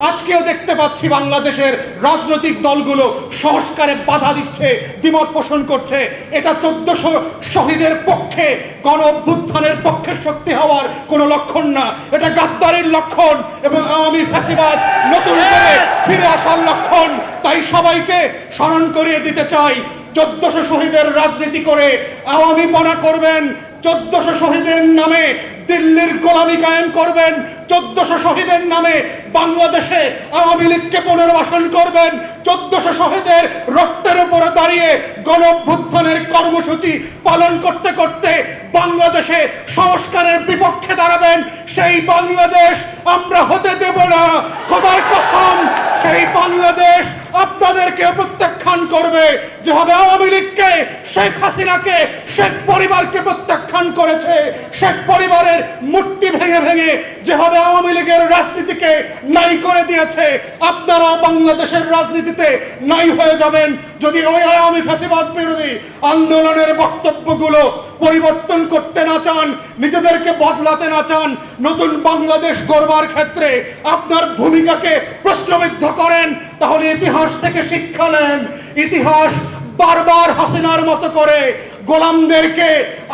আজকেও দেখতে পাচ্ছি বাংলাদেশের রাজনৈতিক দলগুলো সংস্কারে বাধা দিচ্ছে, দ্বিমত পোষণ করছে। এটা চোদ্দশো শহীদের পক্ষে, গণ অভ্যুত্থানের পক্ষে শক্তি হওয়ার কোনো লক্ষণ না। এটা গাদ্দারের লক্ষণ এবং আওয়ামী ফ্যাসিবাদ নতুন করে ফিরে আসার লক্ষণ। তাই সবাইকে স্মরণ করিয়ে দিতে চাই, চোদ্দশো শহীদের রাজনীতি করে আওয়ামী পনা করবেন চোদ্দশো শহীদের নামে দিল্লির গোলামি কায়েম করবেন। চোদ্দশো শহীদের নামে বাংলাদেশে আওয়ামী লীগকে পুনর্বাসন করবেন। চোদ্দশো শহীদের রক্তের উপরে দাঁড়িয়ে গণভ্যুত্থানের কর্মসূচি পালন করতে করতে বাংলাদেশে সংস্কারের বিপক্ষে দাঁড়াবেন। সেই বাংলাদেশ আমরা হতে দেব না। খোদার কসম, সেই বাংলাদেশ আপনাদেরকে প্রত্যাখ্যান করবে যেভাবে আওয়ামী লীগকে, শেখ হাসিনাকে, শেখ পরিবারকে প্রত্যাখ্যান করেছে। শেখ পরিবারের মূর্তি ভেঙে ভেঙে যেভাবে আওয়ামী লীগের রাজনীতিকে নাই করে দিয়েছে আপনারাও বাংলাদেশের রাজনীতিতে নাই হয়ে যাবেন। যদি ওই আওয়ামী ফ্যাসিবাদ বিরোধী আন্দোলনের বক্তব্যগুলো পরিবর্তন করতে না চান, নিজেদেরকে বদলাতে না চান, নতুন বাংলাদেশ গড়বার ক্ষেত্রে আপনার ভূমিকাকে প্রশ্নবিদ্ধ তাহলে ইতিহাস থেকে শিক্ষা নেন। ইতিহাস বারবার হাসিনার মতো করে গোলামদেরকে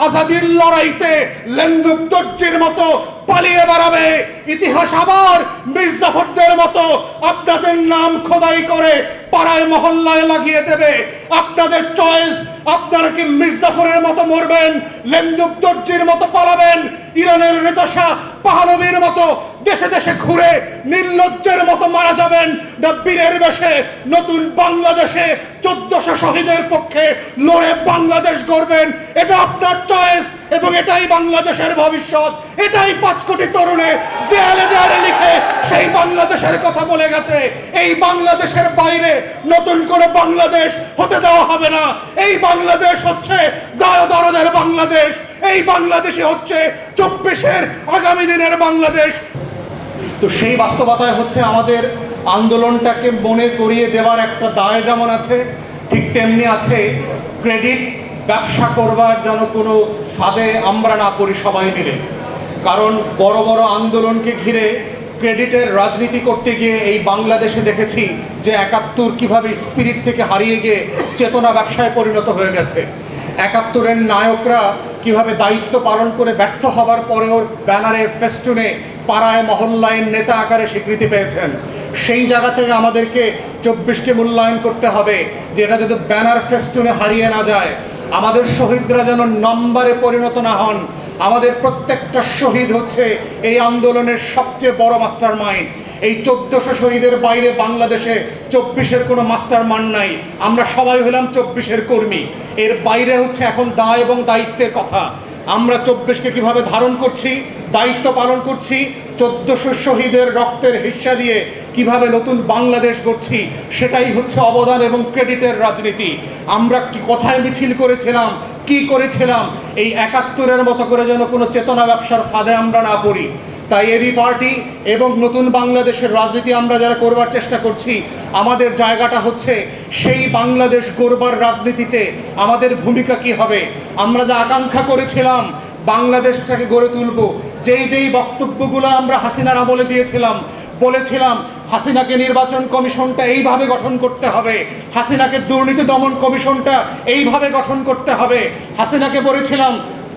আজাদির লড়াইতে লেন্দুপ্তর্যের মতো পালিয়ে বেড়াবে। ইতিহাস আবার মির্জাফরদের মতো আপনাদের নাম খোদাই করে পাড়ায় মহল্লায় লাগিয়ে দেবে। আপনাদের চয়েস আপনারা কি মির্জাফরের মতো মরবেন লেন্দুপ্তর্যের মতো পালাবেন, ইরানের রেতাসা পাহানবীর মতো দেশে দেশে ঘুরে নির্লজ্জের মতো মারা যাবেন বীরের বেশে। নতুন বাংলাদেশে চোদ্দশো শহীদের পক্ষে লড়ে বাংলাদেশ গড়বেন। এটা আপনার চয়েস এবং এটাই বাংলাদেশের ভবিষ্যৎ। এটাই পাঁচ কোটি তরুণে দেয়ালে দেয়ালে লিখে সেই বাংলাদেশের কথা বলে গেছে। এই বাংলাদেশের বাইরে নতুন করে বাংলাদেশ হতে দেওয়া হবে না। এই বাংলাদেশ হচ্ছে দরদের বাংলাদেশ। এই বাংলাদেশে হচ্ছে চব্বিশের আগামী দিনের বাংলাদেশ। তো সেই বাস্তবতায় হচ্ছে আমাদের আন্দোলনটাকে মনে করিয়ে দেওয়ার একটা দায় যেমন আছে, ঠিক তেমনি আছে ক্রেডিট ব্যবসা করবার যেন কোনো ফাঁদে আমরা না পড়ি সবাই মিলে। কারণ বড় বড় আন্দোলনকে ঘিরে ক্রেডিটের রাজনীতি করতে গিয়ে এই বাংলাদেশে দেখেছি যে একাত্তর কীভাবে স্পিরিট থেকে হারিয়ে গিয়ে চেতনা ব্যবসায় পরিণত হয়ে গেছে। একাত্তরের নায়করা কীভাবে দায়িত্ব পালন করে ব্যর্থ হবার পরেও ব্যানারে ফেস্টুনে, পাড়ায়, মহল্লায় নেতা আকারে স্বীকৃতি পেয়েছেন। সেই জায়গা থেকে আমাদেরকে চব্বিশকে মূল্যায়ন করতে হবে যে এটা যদি ব্যানার ফেস্টুনে হারিয়ে না যায়, আমাদের শহীদরা যেন নম্বরে পরিণত না হন। আমাদের প্রত্যেকটা শহীদ হচ্ছে এই আন্দোলনের সবচেয়ে বড় মাস্টার মাইন্ড এই চোদ্দশো শহীদের বাইরে বাংলাদেশে চব্বিশের কোনো মাস্টার মান নাই। আমরা সবাই হলাম চব্বিশের কর্মী। এর বাইরে হচ্ছে এখন দায় এবং দায়িত্বের কথা। আমরা চব্বিশকে কীভাবে ধারণ করছি, দায়িত্ব পালন করছি, চোদ্দশো শহীদের রক্তের হিস্সা দিয়ে কীভাবে নতুন বাংলাদেশ গড়ছি, সেটাই হচ্ছে অবদান এবং ক্রেডিটের রাজনীতি। আমরা কি কোথায় মিছিল করেছিলাম, কি করেছিলাম, এই একাত্তরের মতো করে যেন কোনো চেতনা ব্যবসার ফাঁদে আমরা না পড়ি। তাই এবি পার্টি এবং নতুন বাংলাদেশের রাজনীতি আমরা যারা করবার চেষ্টা করছি, আমাদের জায়গাটা হচ্ছে সেই বাংলাদেশ গড়বার রাজনীতিতে আমাদের ভূমিকা কি হবে? আমরা যা আকাঙ্ক্ষা করেছিলাম, বাংলাদেশটাকে গড়ে তুলব। যেই যেই বক্তব্যগুলো আমরা হাসিনার আমলে দিয়েছিলাম, বলেছিলাম, হাসিনাকে নির্বাচন কমিশনটা এইভাবে গঠন করতে হবে, হাসিনাকে দুর্নীতি দমন কমিশনটা এইভাবে গঠন করতে হবে, হাসিনাকে বলেছিলাম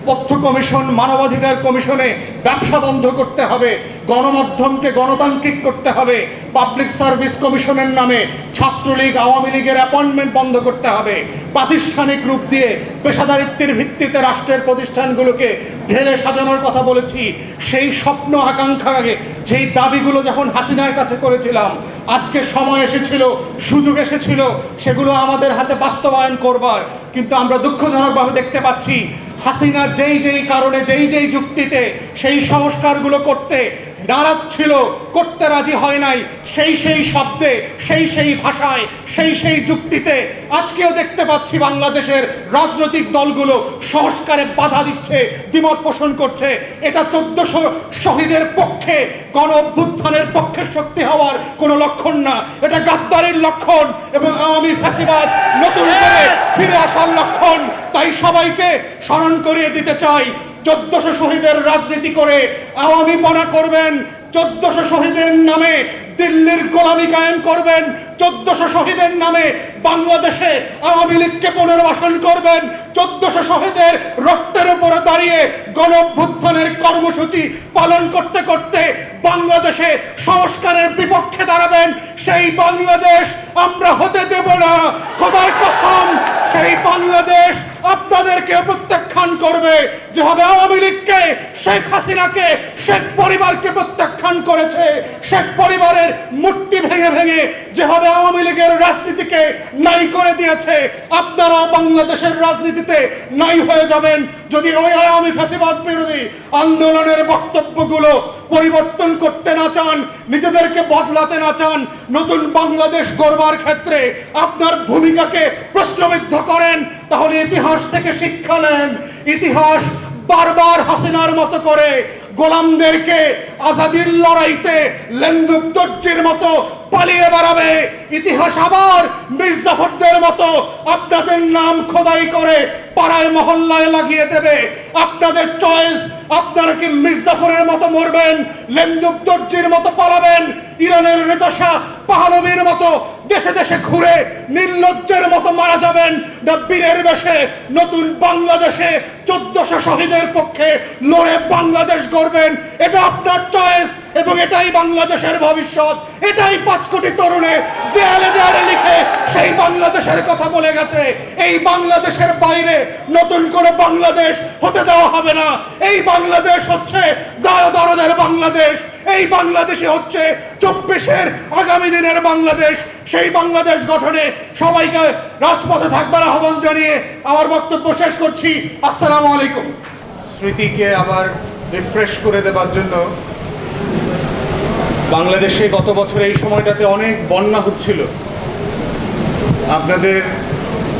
তথ্য কমিশন, মানবাধিকার কমিশনে ব্যবসা বন্ধ করতে হবে, গণমাধ্যমকে গণতান্ত্রিক করতে হবে, পাবলিক সার্ভিস কমিশনের নামে ছাত্রলীগ, আওয়ামী লীগের অ্যাপয়েন্টমেন্ট বন্ধ করতে হবে, প্রাতিষ্ঠানিক রূপ দিয়ে পেশাদারিত্বের ভিত্তিতে রাষ্ট্রের প্রতিষ্ঠানগুলোকে ঢেলে সাজানোর কথা বলেছি। সেই স্বপ্ন, আকাঙ্ক্ষাকে, যেই দাবিগুলো যখন হাসিনার কাছে করেছিলাম, আজকে সময় এসেছিল, সুযোগ এসেছিল, সেগুলো আমাদের হাতে বাস্তবায়ন করবার। কিন্তু আমরা দুঃখজনকভাবে দেখতে পাচ্ছি হাসিনা যেই যেই কারণে যেই যেই যুক্তিতে সেই সংস্কারগুলো করতে নারাজ ছিল, করতে রাজি হয় নাই। সেই সেই শব্দে, সেই সেই ভাষায়, সেই সেই যুক্তিতে আজকেও দেখতে পাচ্ছি বাংলাদেশের রাজনৈতিক দলগুলো সংস্কারে বাধা দিচ্ছে, দ্বিমত পোষণ করছে। এটা চোদ্দশো শহীদের পক্ষে, গণ অভ্যুত্থানের পক্ষে শক্তি হওয়ার কোনো লক্ষণ না। এটা গাদ্দারের লক্ষণ এবং আওয়ামী ফ্যাসিবাদ নতুন করে ফিরে আসার লক্ষণ। তাই সবাইকে স্মরণ করিয়ে দিতে চাই চোদ্দশো শহীদের রাজনীতি করে আওয়ামী করবেন, চোদ্দশো শহীদের নামে দিল্লির গোলামি কায়েম করবেন, চোদ্দশো শহীদের নামে বাংলাদেশে আওয়ামী লীগকে পুনর্বাসন করবেন, চোদ্দশো শহীদের রক্তের উপরে দাঁড়িয়ে গণভ্যুত্থানের কর্মসূচি পালন করতে করতে বাংলাদেশে সংস্কারের বিপক্ষে দাঁড়াবেন। সেই বাংলাদেশ আমরা হতে দেব না খোদার কসম সেই বাংলাদেশ আপনাদেরকে করবে যেভাবে আওয়ামী লীগকে, শেখ হাসিনাকে, শেখ পরিবারকে প্রত্যাখ্যান করেছে, শেখ পরিবারের মূর্তি ভেঙে ভেঙে যেভাবে আওয়ামী লীগের রাজনীতিকে নাই করে দিয়েছে। আপনারাও বাংলাদেশের রাজনীতিতে নাই হয়ে যাবেন। যদি ওই আওয়ামী ফ্যাসিবাদ বিরোধী আন্দোলনের বক্তব্যগুলো পরিবর্তন করতে না চান, নিজেদেরকে বদলাতে না চান, নতুন বাংলাদেশ গড়বার ক্ষেত্রে আপনার ভূমিকাকে প্রশ্নবিদ্ধ করেন, তাহলে ইতিহাস থেকে শিক্ষা নেন। ইতিহাস বারবার হাসিনার মতো করে গোলামদেরকে আজাদির লড়াইতে লেন্দুক দর্জির মতো পালিয়ে বেড়াবে। ইতিহাস আবার মির্জাফরদের মতো আপনাদের নাম খোদাই করে পাড়ায় মহল্লায় লাগিয়ে দেবে। আপনাদের চয়েস আপনারা কি মির্জাফরের মতো মরবেন, লেন্দুক দর্জির মতো পালাবেন, ইরানের রেতাসা পাহালবির মতো দেশে দেশে ঘুরে নির্লজ্জের মতো মারা যাবেন, না বীরের বেশে, নতুন বাংলাদেশে চোদ্দশো শহীদের পক্ষে লড়ে বাংলাদেশ গড়বেন। এটা আপনার চয়েস এবং এটাই বাংলাদেশের ভবিষ্যৎ, এটাই পাঁচ কোটি তরুণে দেয়ালে দেয়ালে লিখে সেই বাংলাদেশের কথা বলে গেছে। এই বাংলাদেশের বাইরে নতুন করে বাংলাদেশ হতে দেওয়া হবে না। এই বাংলাদেশ হচ্ছে দরদের বাংলাদেশ। এই বাংলাদেশে হচ্ছে চব্বিশের আগামী দিনের বাংলাদেশ। সেই বাংলাদেশ গঠনে সবাইকে রাজপথে থাকবার আহ্বান জানিয়ে আমার বক্তব্য শেষ করছি। আসসালামু আলাইকুম। স্মৃতিকে আবার রিফ্রেশ করে দেবার জন্য বাংলাদেশে গত বছর এই সময়টাতে অনেক বন্যা হচ্ছিল। আপনাদের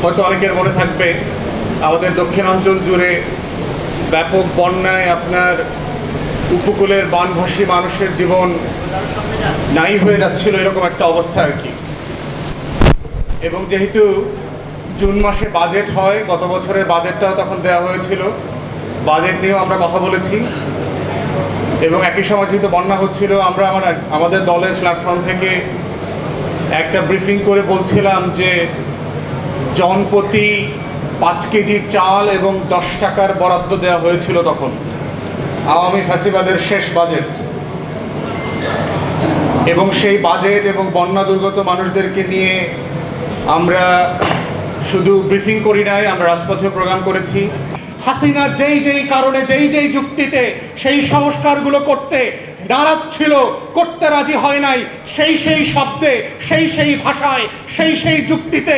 হয়তো অনেকের মনে থাকবে, আমাদের দক্ষিণাঞ্চল জুড়ে ব্যাপক বন্যায় আপনার উপকূলের বানভাসী মানুষের জীবন নাই হয়ে যাচ্ছিল এরকম একটা অবস্থা আর কি। এবং যেহেতু জুন মাসে বাজেট হয়, গত বছরের বাজেটটাও তখন দেওয়া হয়েছিল। বাজেট নিয়েও আমরা কথা বলেছি। এবং একই সময় যেহেতু বন্যা হচ্ছিল, আমরা আমার আমাদের দলের প্ল্যাটফর্ম থেকে একটা ব্রিফিং করে বলছিলাম যে জনপ্রতি পাঁচ কেজি চাল এবং দশ টাকার বরাদ্দ দেওয়া হয়েছিল তখন। আওয়ামী ফ্যাসিবাদের শেষ বাজেট এবং সেই বাজেট এবং বন্যা দুর্গত মানুষদেরকে নিয়ে আমরা শুধু ব্রিফিং করি নাই, আমরা রাজপথে প্রোগ্রাম করেছি। হাসিনা যেই যেই কারণে, যেই যেই যুক্তিতে সেই সংস্কারগুলো করতে নারাজ ছিল, করতে রাজি হয় নাই, সেই সেই শব্দে, সেই সেই ভাষায়, সেই সেই যুক্তিতে